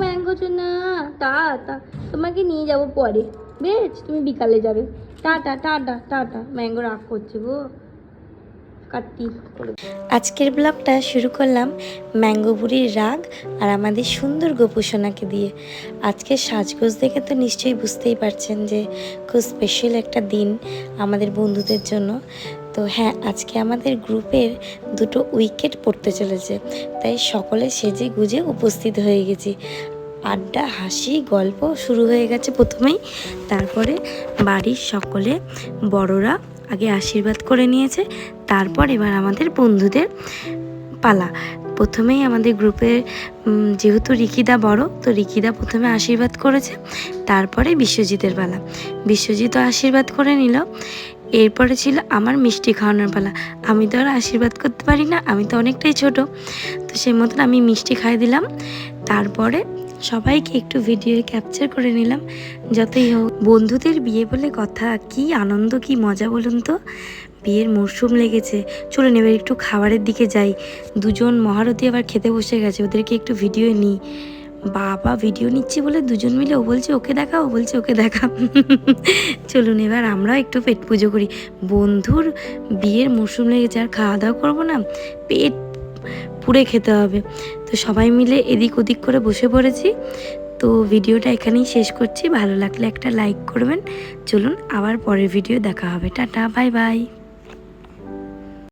Mango না তা তা। তোমাকে নিয়ে যাব পরে। বেশ, তুমি বিকালে যাবে। Tata tata tata. ম্যাঙ্গো রাগ করছে গো। করে আজকের ব্লগটা শুরু করলাম ম্যাঙ্গো বুড়ির রাগ আর আমাদের সুন্দর গোপুসোনাকে দিয়ে। আজকে সাজগোজ দেখে তো নিশ্চয়ই বুঝতেই পারছেন যে খুব স্পেশাল একটা দিন আমাদের বন্ধুদের জন্য। তো হ্যাঁ আজকে আমাদের গ্রুপের দুটো উইকেট পড়তে চলেছে, তাই সকলে সেজে গুজে উপস্থিত হয়ে গেছি। আড্ডা, হাসি, গল্প শুরু হয়ে গেছে প্রথমেই। তারপরে বাড়ির সকলে বড়রা আগে আশীর্বাদ করে নিয়েছে, তারপর এবার আমাদের বন্ধুদের পালা। প্রথমেই আমাদের গ্রুপের যেহেতু রিকিদা বড়, তো রিকিদা প্রথমে আশীর্বাদ করেছে, তারপরে বিশ্বজিতের পালা। বিশ্বজিৎও আশীর্বাদ করে নিল এরপরে ছিল আমার মিষ্টি খাওয়ানোর পালা। আমি তো আর আশীর্বাদ করতে পারি না, আমি তো অনেকটাই ছোট। তো সেই মতন আমি মিষ্টি খাই দিলাম। তারপরে সবাইকে একটু ভিডিও ক্যাপচার করে নিলাম। যতই হোক, বন্ধুদের বিয়ে বলে কথা, কি আনন্দ, কি মজা বলুন তো? বিয়ের মরশুম লেগেছে। চলুন এবার একটু খাবারের দিকে যাই। দুজন মহারথী আবার খেতে বসে গেছে, ওদেরকে একটু ভিডিও নিই। বাবা ভিডিও নিচ্ছি বলে দুজন মিলে, ও বলছে, ওকে দেখা ও বলছে, ওকে দেখা। চলুন এবার আমরাও একটু পেট পুজো করি। বন্ধুর বিয়ের মরশুম লেগেছে, আর খাওয়া দাওয়া করব না, পেট পুড়ে খেতে হবে। তো সবাই মিলে এদিক ওদিক করে বসে পড়েছি। তো ভিডিওটা এখানেই শেষ করছি। ভালো লাগলে একটা লাইক করবেন। চলুন আবার পরের ভিডিও দেখা হবে। Tata bye bye